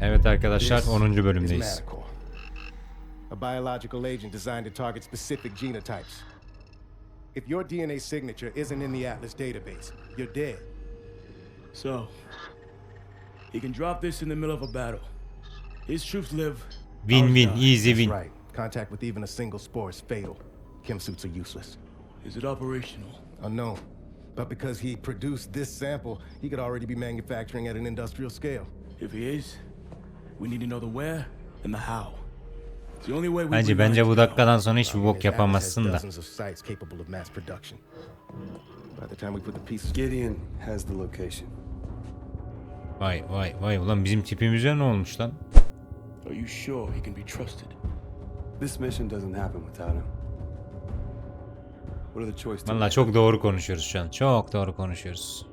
Evet arkadaşlar This 10. bölümdeyiz. A biological agent designed to target specific genotypes. If your DNA signature isn't in the Atlas database, you're dead. So, he can drop this in the middle of a battle. His troops live. Win-win, ours die. easy That's win. right. Contact with even a single spore is fatal. Chem suits are useless. Is it operational? Unknown. But because he produced this sample, he could already be manufacturing at an industrial scale. If he is, Bence bence bu dakikadan sonra hiçbir bok yapamazsın da. Vay vay vay ulan bizim tipimize ne olmuş lan? Are you sure he can be trusted? This mission doesn't happen without him. What are the choice to Valla çok doğru konuşuyoruz şu an. Çok doğru konuşuyoruz.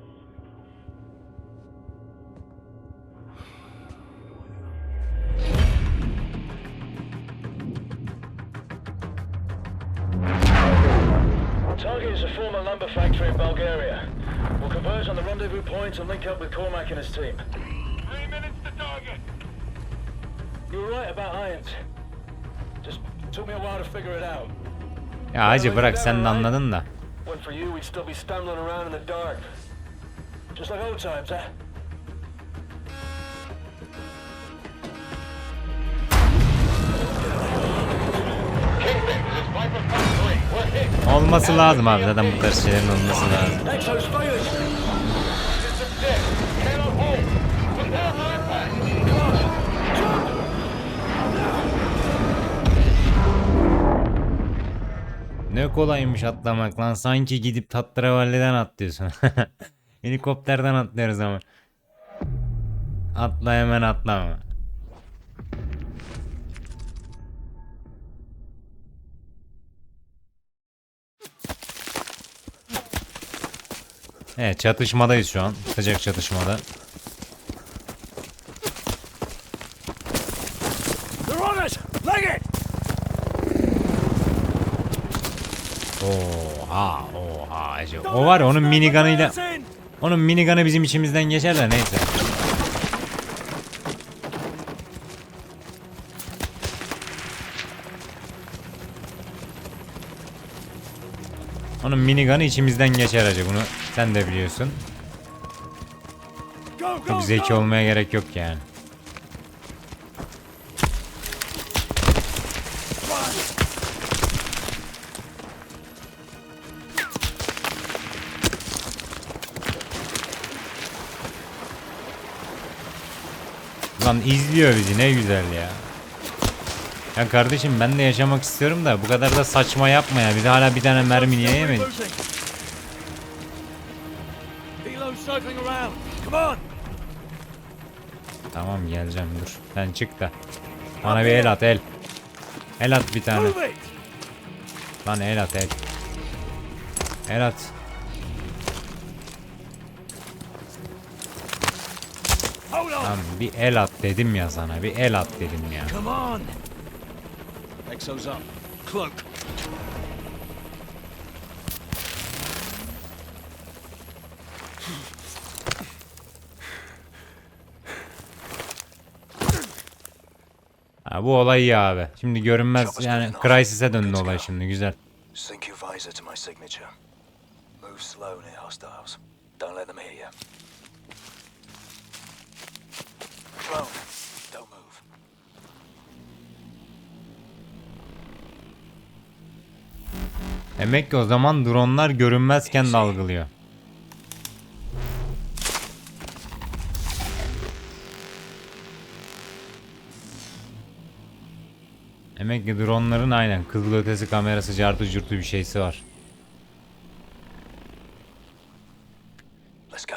And link up with Cormac and his team. Three minutes to target. You were right about irons. Just took me a while to figure it out. Ya hacı bırak sen de anladın da. When for you, we'd still be stumbling around in the dark. Just like old times, huh? Olması lazım abi zaten bu tarz şeylerin olması lazım. Ne kolaymış atlamak lan sanki gidip Tatravalli'den atlıyorsun. Helikopterden atlıyoruz ama. Atla hemen atlama. Evet çatışmadayız şu an. Sıcak çatışmada. They're on us! Leg it! Oha oha. Ece. O var ya onun minigun'ıyla onun minigun'ı bizim içimizden geçer de neyse. Onun minigun'ı içimizden geçer acı bunu sen de biliyorsun. Çok zeki olmaya gerek yok yani. Lan izliyor bizi ne güzel ya. Ya kardeşim ben de yaşamak istiyorum da bu kadar da saçma yapma ya. Bir de hala bir tane mermi niye yemedik? Tamam geleceğim dur. Sen çık da. Bana bir el at el. El at bir tane. Lan el at el. El at. Lan bir el at dedim ya sana. Bir el at dedim ya. Come on! Exo's up. Cloak. Ha, bu olay iyi abi. Şimdi görünmez yani Crysis'e döndü olay şimdi güzel. Sync your visor to my signature. Move slow near hostiles. Don't let them hear you. Drone, don't move. Demek ki o zaman dronlar görünmezken de algılıyor. Demek ki dronların aynen kızıl ötesi kamerası cartı curtu bir şeysi var. Let's go.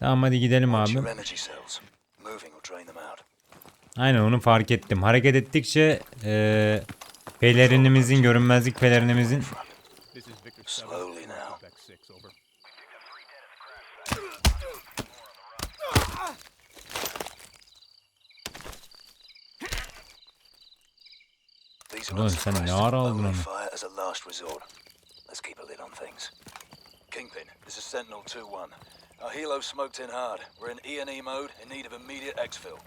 Tamam hadi gidelim abi. Aynen onu fark ettim. Hareket ettikçe eee pelerinimizin görünmezlik pelerinimizin Ulan sen ne ara aldın onu? Let's keep a lid on things. Kingpin, this is Sentinel 2-1. Our helo smoked in hard. We're in E&E mode in need of immediate exfil.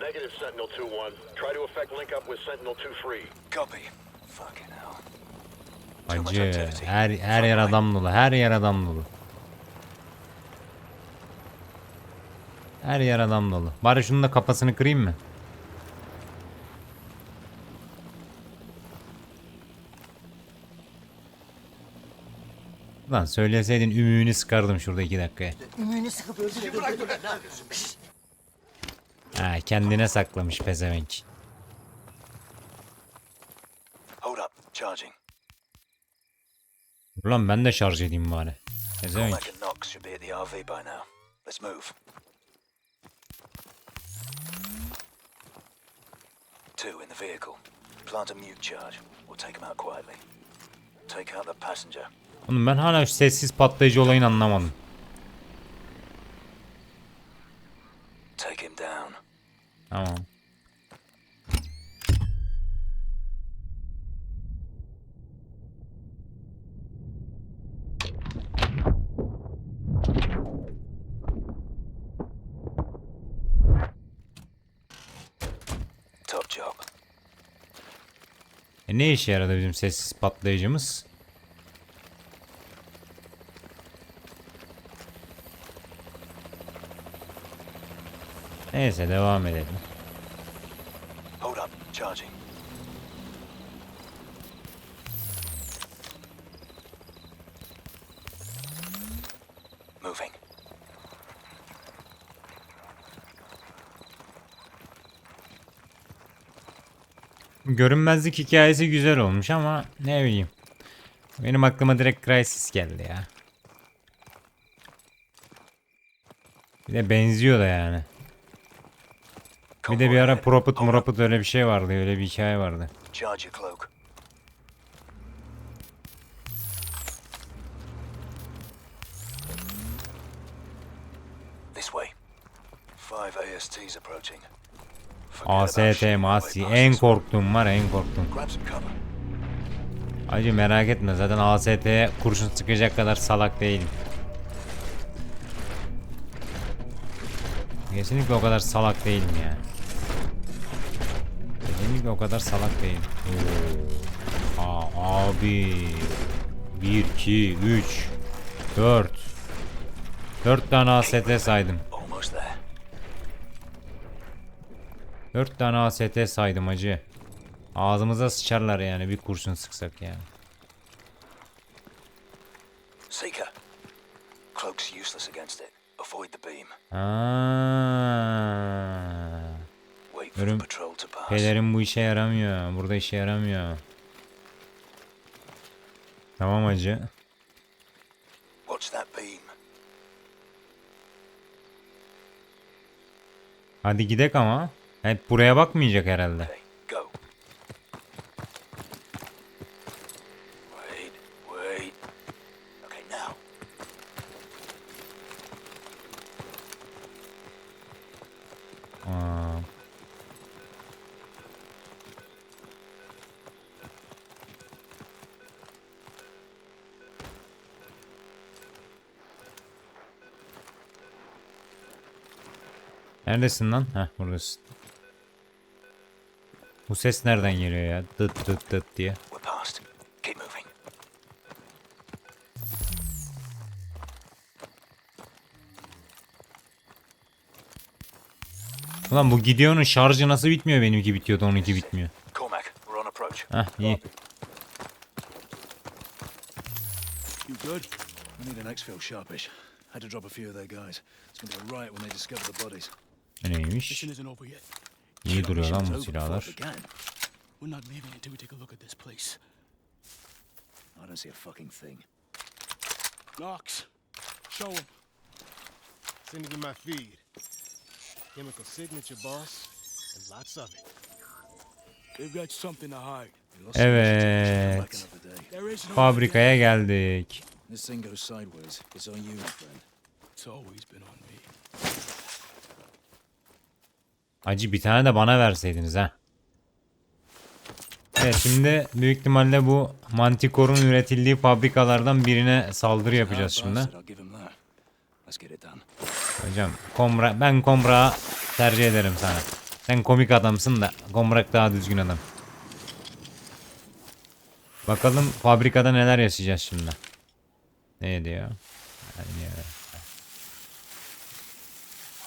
Negative, Sentinel 2-1. Try to effect link up with Sentinel 2-3. Copy. Fucking hell. Acı. Her, her yer adam dolu. Her yer adam dolu. Her yer adam dolu. Bari şunun da kafasını kırayım mı? Lan söyleseydin ümüğünü sıkardım şurada iki dakikaya. Ha kendine saklamış pezevenk. Hold up. Charging. Dur Lan ben de şarj edeyim bari. Pezevenk. Let's move. Two in the vehicle. Plant a mute charge. We'll take him out quietly. Take out the passenger. Oğlum ben hala şu sessiz patlayıcı olayını anlamadım. Take him down. Tamam. Top job. E ne işe yaradı bizim sessiz patlayıcımız? Neyse devam edelim. Hold up. Charging. Moving. Görünmezlik hikayesi güzel olmuş ama ne bileyim. Benim aklıma direkt Crysis geldi ya. Bir de benziyor da yani. Bir de bir ara Proput Muroput öyle bir şey vardı. Öyle bir hikaye vardı. Charge your cloak. This way. Five ASTs approaching. AST, Masi. En korktuğum var en korktuğum. Acı merak etme zaten AST'ye kurşun sıkacak kadar salak değilim. Kesinlikle o kadar salak değilim ya. Kesinlikle o kadar salak değilim. Oo. Aa, abi. 1, 2, 3, 4. 4 tane AST saydım. Almost there. 4 tane AST saydım acı. Ağzımıza sıçarlar yani bir kurşun sıksak yani. Seeker. Cloak's useless against it. Avoid the beam. Aa. Wait for the patrol to. Pelerin bu işe yaramıyor. Burada işe yaramıyor. Tamam acı. Watch that beam. Hadi gidek ama. Hep buraya bakmayacak herhalde. Neredesin lan? Heh buradasın. Bu ses nereden geliyor ya? Dıt dıt dıt diye. Ulan bu Gideon'un şarjı nasıl bitmiyor benimki bitiyordu onunki bitmiyor. Cormac, we're on approach. Heh iyi. You good? I need an exfil sharpish. Had to drop a few of their guys. It's gonna be a riot when they discover the bodies. Bu Neymiş? Mission isn't over yet. İyi duruyor lan bu silahlar. it began. We're not leaving until we take a look at this place. I don't see a fucking thing. Knox, show him. Send it in my feed. Chemical signature, boss, and lots of it. They've got something to hide. Evet. another day. There is no Fabrikaya geldik. This thing goes sideways. It's on you, friend. It's always been on me. Acı bir tane de bana verseydiniz ha. Evet şimdi büyük ihtimalle bu Manticore'un üretildiği fabrikalardan birine saldırı yapacağız şimdi. Hocam Komra ben Komra tercih ederim sana. Sen komik adamsın da Gomrak daha düzgün adam. Bakalım fabrikada neler yaşayacağız şimdi. Ne diyor? Yani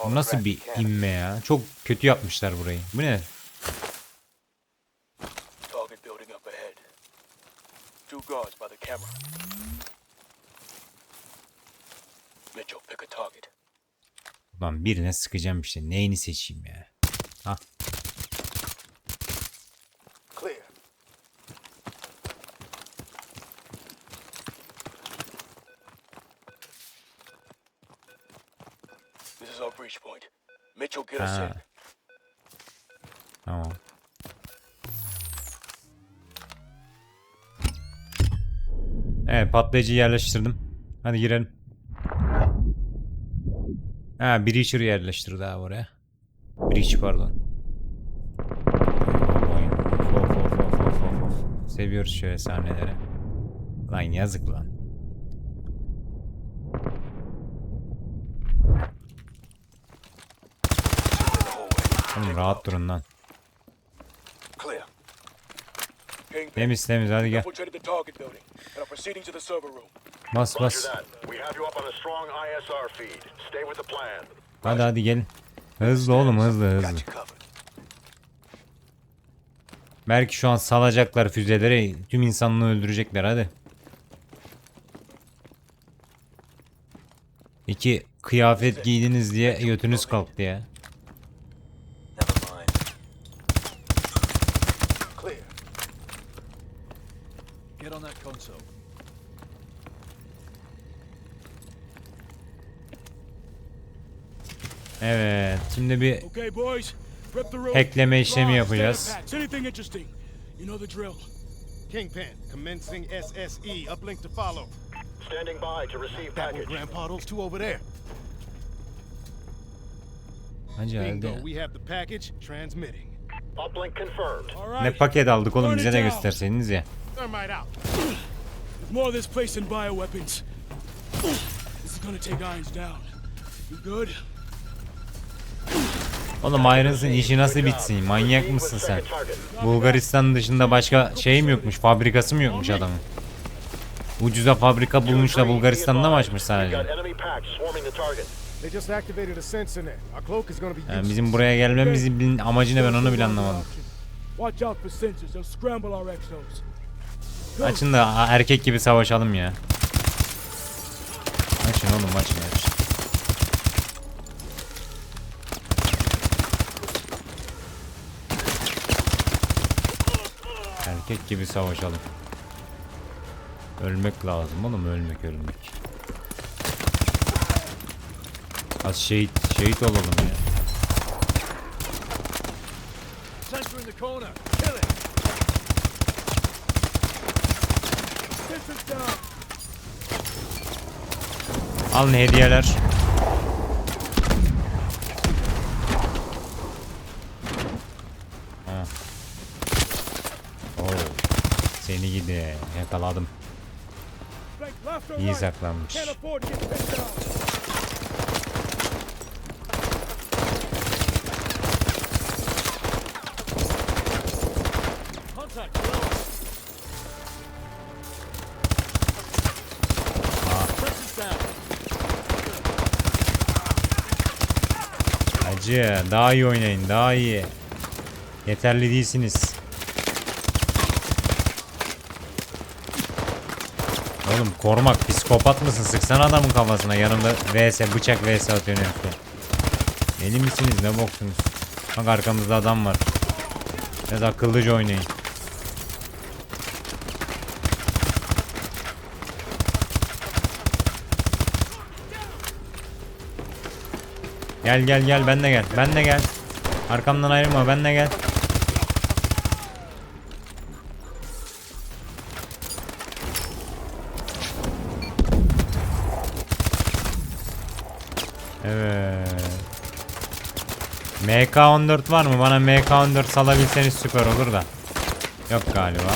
Bu nasıl bir inme ya? Çok kötü yapmışlar burayı. Bu ne? Target building up ahead. Two guards by the camera. Mitchell, pick a target. Ulan birine sıkacağım işte. Neyini seçeyim ya? Ha. Clear. This is our breach point. Mitchell, get us in. Tamam. Evet patlayıcı yerleştirdim. Hadi girelim. Ha Breacher yerleştirdi abi oraya. Breach pardon. Of, of, of, of, of, of. Seviyoruz şöyle sahneleri. Lan yazık lan. Oğlum rahat durun lan. Temiz temiz hadi gel. Bas bas. Hadi hadi gelin. Hızlı oğlum hızlı hızlı. Belki şu an salacaklar füzeleri tüm insanlığı öldürecekler hadi. İki kıyafet giydiniz diye götünüz kalktı ya. Never mind. Clear. Get on that console. Evet şimdi bir. Hackleme işlemi yapacağız. Kingpin, commencing SSE. Uplink to follow. Standing by to receive That one, package. Grandpa. Those two over there. Bingo. We have the package. Transmitting. Uplink confirmed. Ne paket aldık oğlum bize de gösterseniz ya. Thermite out. There's more of this place than bioweapons. This is gonna take Irons down. You good? Oğlum Irons'ın işi nasıl bitsin? Manyak mısın sen? Bulgaristan dışında başka şey mi yokmuş? Fabrikası mı yokmuş adamın? Ucuza fabrika bulmuş da Bulgaristan'da mı açmış sadece? Yani bizim buraya gelmemizin amacı ne ben onu bile anlamadım. Açın da erkek gibi savaşalım ya. Açın oğlum açın açın. Erkek gibi savaşalım. Ölmek lazım oğlum ölmek ölmek. Az şehit şehit olalım ya. Sensor in Seni gidi yakaladım. İyi saklanmış. Down. Acı daha iyi oynayın daha iyi. Yeterli değilsiniz. Oğlum korumak psikopat mısın? Sıksana adamın kafasına. Yanımda vs bıçak vs atıyorsun herife. Deli misiniz ne boksunuz? Bak arkamızda adam var. Biraz akıllıca oynayın. Gel gel gel ben de gel. Ben de gel. Arkamdan ayrılma ben de gel. MK14 var mı? Bana MK14 salabilseniz süper olur da. Yok galiba.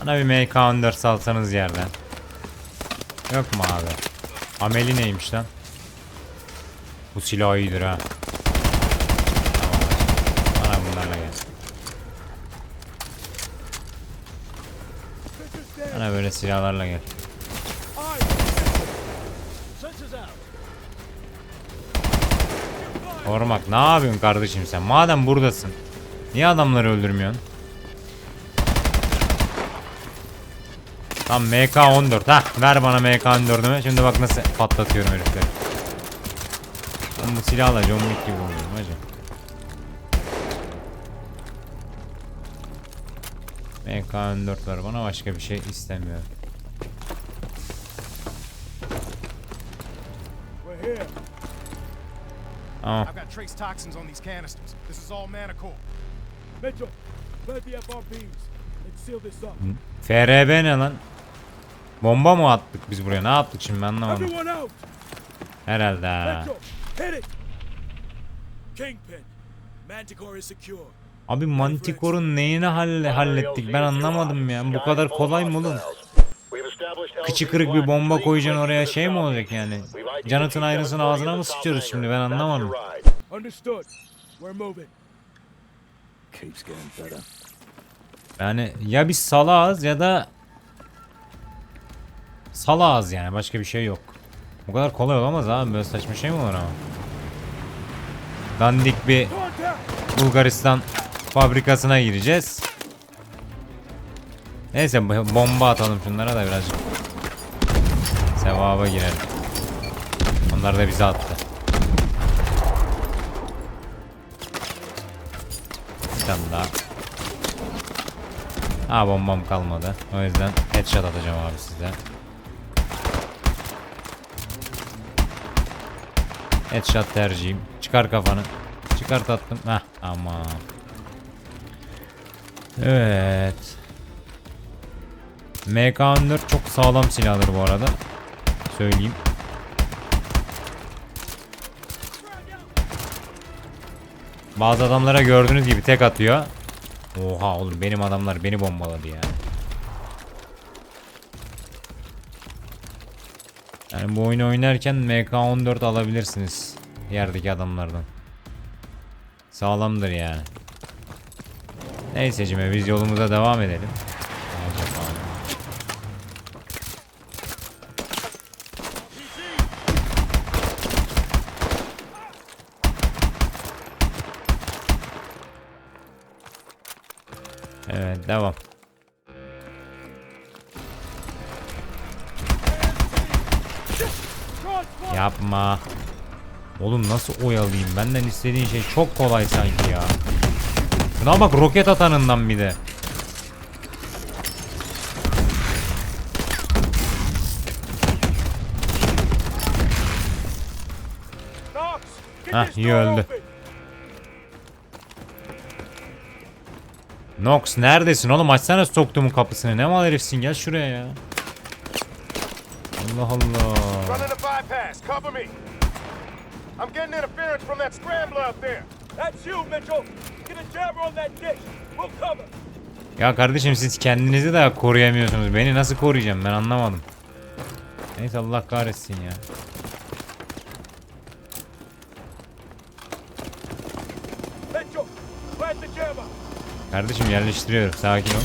Bana bir MK14 salsanız yerden. Yok mu abi? Ameli neymiş lan? Bu silah iyidir ha. Tamam. Bana bunlarla gel. Bana böyle silahlarla gel. Ormak ne yapıyorsun kardeşim sen? Madem buradasın. Niye adamları öldürmüyorsun? Tam MK14 ha ver bana MK14'ümü şimdi bak nasıl patlatıyorum herifleri. Ben bu silahla John Wick gibi oluyorum hacı. MK14 ver bana başka bir şey istemiyorum. We're here. Tamam. I've got trace toxins on these canisters. This is all Manicore. Mitchell, plant the FRPs. Let's seal this up. FRB ne lan? Bomba mı attık biz buraya? Ne yaptık şimdi ben anlamadım. Herhalde! Kingpin, Manticore is secure. Abi Manticore'un neyini halle hallettik ben anlamadım ya. Bu kadar kolay mı oğlum? Kıçı kırık bir bomba koyacaksın oraya şey mi olacak yani? Jonathan Irons'ın ağzına mı sıçıyoruz şimdi ben anlamadım. Yani ya biz salağız ya da salağız yani başka bir şey yok. Bu kadar kolay olamaz abi böyle saçma şey mi olur ama? Dandik bir! Bulgaristan fabrikasına gireceğiz. Neyse bomba atalım şunlara da birazcık. Sevaba girelim. Onlar da bize attı. Bir tane daha. Ha bombam kalmadı. O yüzden headshot atacağım abi size. Headshot tercihim. Çıkar kafanı. Çıkar tatlım. Heh ama. Evet. MK14 çok sağlam silahdır bu arada. Söyleyeyim. Bazı adamlara gördüğünüz gibi tek atıyor. Oha oğlum benim adamlar beni bombaladı ya. Yani bu oyunu oynarken MK14 alabilirsiniz. Yerdeki adamlardan. Sağlamdır yani. Neyse cime biz yolumuza devam edelim. Evet devam. Yapma. Oğlum nasıl oyalayayım? Benden istediğin şey çok kolay sanki ya. Buna bak roket atanından bir de. This iyi! Nox neredesin oğlum? Açsana soktuğumun kapısını. Ne mal herifsin? Gel şuraya ya. Allah Allah. Ya kardeşim siz kendinizi daha koruyamıyorsunuz. Beni nasıl koruyacağım ben anlamadım. Neyse Allah kahretsin ya. Kardeşim yerleştiriyorum. Sakin ol.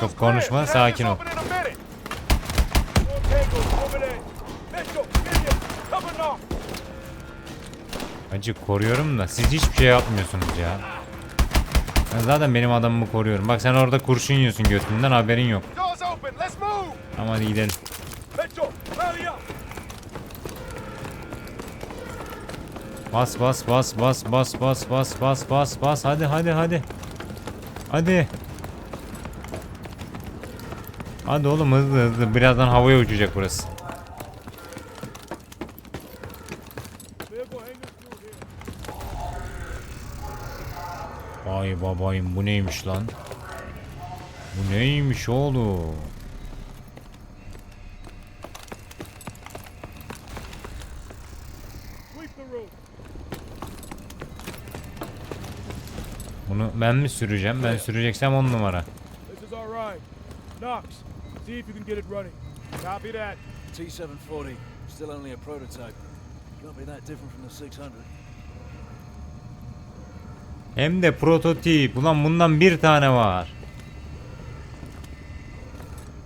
Çok konuşma, sakin ol. Acı koruyorum da siz hiçbir şey yapmıyorsunuz ya. Ben zaten benim adamımı koruyorum. Bak sen orada kurşun yiyorsun götünden haberin yok. Ama hadi gidelim. Bas bas bas bas bas bas bas bas bas bas hadi hadi hadi. Hadi. Hadi oğlum hızlı hızlı birazdan havaya uçacak burası. Vay babayım bu neymiş lan? Bu neymiş oğlum? Bunu ben mi süreceğim? Ben süreceksem on numara. This is our ride. Knox, see if you can get it running. Copy that. T-740, still only a prototype. Can't be that different from the 600. Hem de prototip. Ulan bundan bir tane var.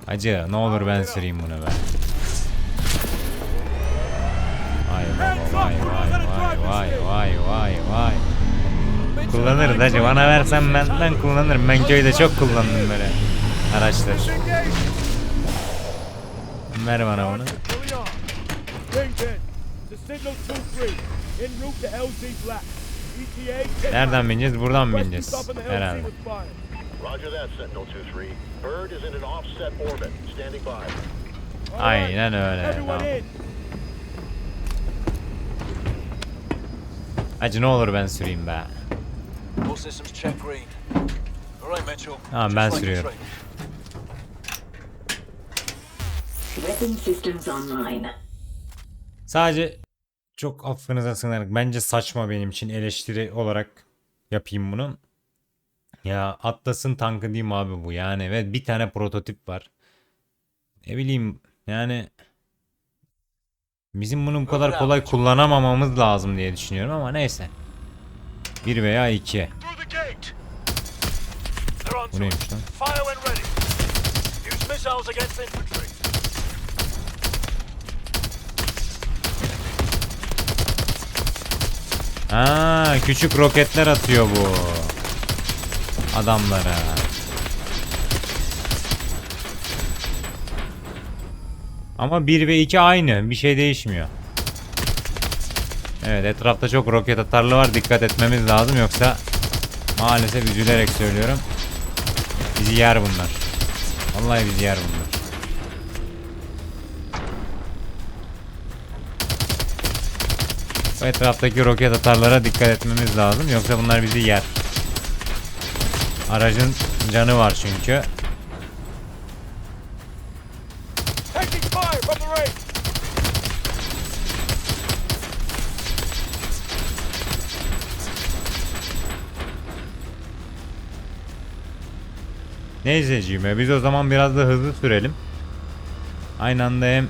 Hacı ne olur ben süreyim bunu be. Vay vay vay vay vay vay vay vay. Kullanırız hacı bana versen ben, ben kullanırım. Ben köyde çok kullandım böyle araçları. Ver bana bunu. Fully on. Kingpin, to signal 2-3, en route to LZ Black. ETA, Nereden bineceğiz? Buradan mı bineceğiz? Herhalde. with fire. Roger that, Sentinel 2-3. Bird is in an offset orbit. Standing by. All right, Aynen öyle. Tamam. in. Hacı ne olur ben süreyim be. All systems check green. All right, Mitchell. Tamam, ben sürüyorum. training. Weapon systems online. Sadece çok affınıza sığınarak bence saçma benim için eleştiri olarak yapayım bunu. Ya Atlas'ın tankı değil mi abi bu yani ve bir tane prototip var. Ne bileyim yani bizim bunu bu kadar kolay kullanamamamız lazım diye düşünüyorum ama neyse. Bir veya iki. Through the gate! They're on Bu neymiş lan? Aa, küçük roketler atıyor bu. Adamlara. Ama 1 ve 2 aynı. Bir şey değişmiyor. Evet etrafta çok roket atarlı var. Dikkat etmemiz lazım. Yoksa maalesef üzülerek söylüyorum. Bizi yer bunlar. Vallahi bizi yer bunlar. Etraftaki roket atarlara dikkat etmemiz lazım. Yoksa bunlar bizi yer. Aracın canı var çünkü. Neyse Cime biz o zaman biraz da hızlı sürelim. Aynı anda hem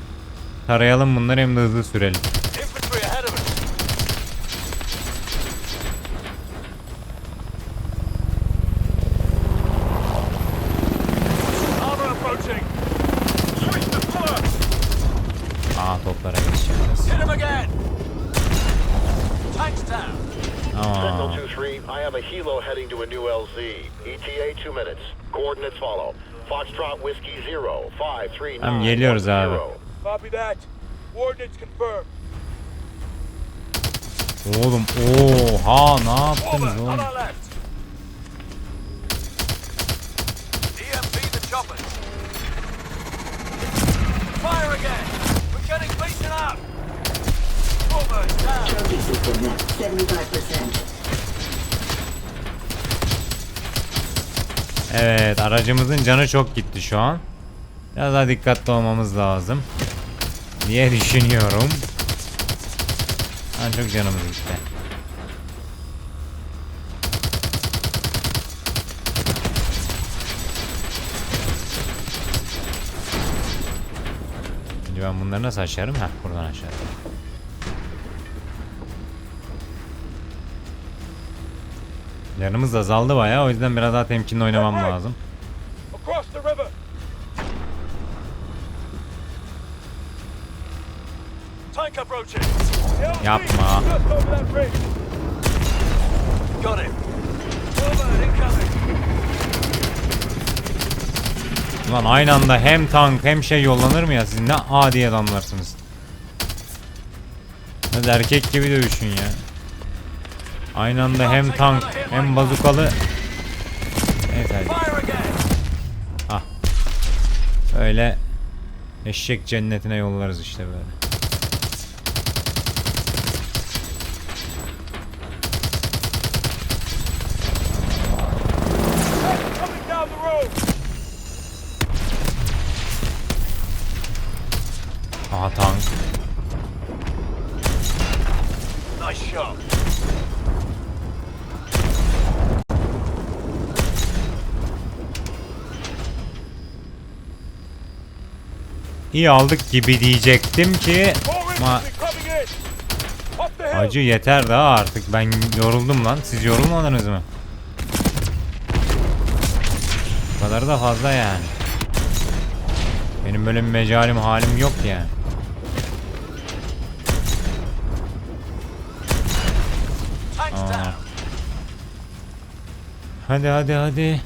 tarayalım bunları hem de hızlı sürelim. Infantry ahead of us. Armor approaching. Switch to fire. Aa toplara geçeceğiz. Hit him again. Tanks down. Aa, Sentinel 2-3, I have a helo heading to a new LZ. ETA 2 minutes. Coordinates follow. Foxtrot Whiskey 0, 5, 3, 9, Tamam, geliyoruz abi. 0. Copy that. Coordinates confirmed. oğlum oha ne yaptınız oğlum? 75%. Evet aracımızın canı çok gitti şu an. Biraz daha dikkatli olmamız lazım. Diye düşünüyorum. Çok canımız gitti. Şimdi ben bunları nasıl aşarım? Heh buradan aşarım. Yanımız azaldı bayağı o yüzden biraz daha temkinli oynamam lazım. İncoming. Ulan aynı anda hem tank hem şey yollanır mı ya siz ne adi adamlarsınız. Biraz erkek gibi dövüşün ya. Aynı anda hem tank hem bazukalı. Evet hadi. Again. Öyle eşek cennetine yollarız işte böyle. Coming down the road. Aha tank. İyi aldık gibi diyecektim ki ama acı yeter daha artık ben yoruldum lan siz yorulmadınız mı? Bu kadar da fazla yani. Benim böyle bir mecalim halim yok yani. Hadi hadi hadi.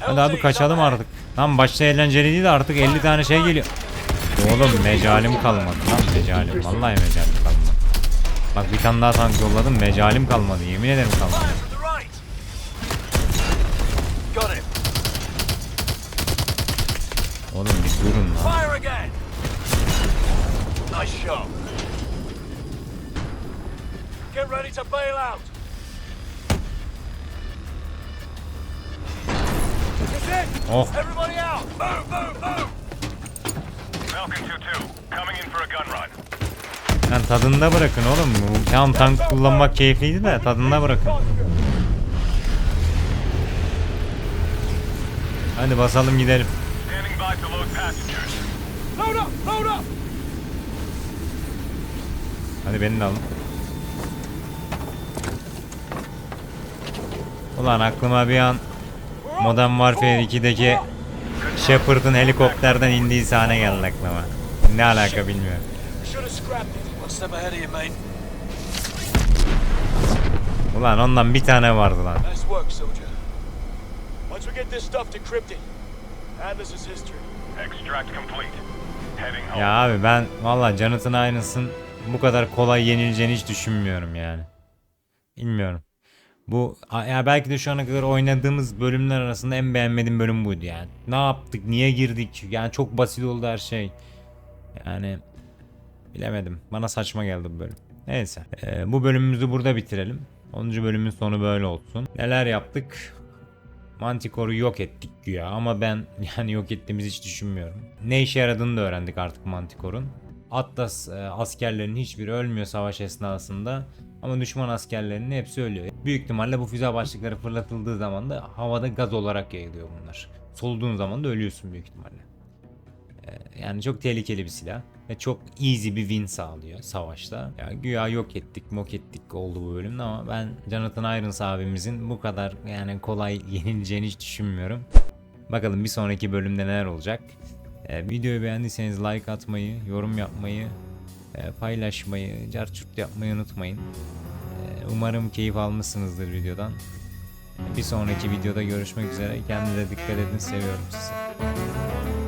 Hadi abi kaçalım artık. Lan başta eğlenceliydi de artık 50 tane şey geliyor. Oğlum mecalim kalmadı lan mecalim. Vallahi mecalim kalmadı. Bak bir tane daha tank yolladım mecalim kalmadı. Yemin ederim kalmadı. Oğlum bir durun lan. Get ready to bail out. Run. Lan tadında bırakın oğlum. Tamam tank kullanmak keyifliydi de tadında bırakın. Hadi basalım gidelim. Standing by to load passengers. Load up, load up! Hadi beni de alın. Ulan aklıma bir an Modern Warfare 2'deki Shepard'ın helikopterden indiği sahne geldi aklıma. Ne alaka bilmiyorum. Ulan ondan bir tane vardı lan. Nice work, soldier. Once we get this stuff decrypted, Atlas is history. Extract complete. Heading home. Ya abi ben valla Jonathan Irons'ın bu kadar kolay yenileceğini hiç düşünmüyorum yani. Bilmiyorum. Bu ya belki de şu ana kadar oynadığımız bölümler arasında en beğenmediğim bölüm buydu yani. Ne yaptık? Niye girdik? Yani çok basit oldu her şey. Yani bilemedim. Bana saçma geldi bu bölüm. Neyse. Ee, bu bölümümüzü burada bitirelim. 10. bölümün sonu böyle olsun. Neler yaptık? Manticore'u yok ettik güya ama ben yani yok ettiğimizi hiç düşünmüyorum. Ne işe yaradığını da öğrendik artık Manticore'un. Atlas e, askerlerinin hiçbiri ölmüyor savaş esnasında ama düşman askerlerinin hepsi ölüyor. Büyük ihtimalle bu füze başlıkları fırlatıldığı zaman da havada gaz olarak yayılıyor bunlar. Soluduğun zaman da ölüyorsun büyük ihtimalle. E, yani çok tehlikeli bir silah ve çok easy bir win sağlıyor savaşta. Ya güya yok ettik, mok ettik oldu bu bölümde ama ben Jonathan Irons abimizin bu kadar yani kolay yenileceğini hiç düşünmüyorum. Bakalım bir sonraki bölümde neler olacak. Ee, videoyu beğendiyseniz like atmayı, yorum yapmayı, paylaşmayı, carçurt yapmayı unutmayın. Ee, umarım keyif almışsınızdır videodan. Bir sonraki videoda görüşmek üzere. Kendinize dikkat edin. Seviyorum sizi.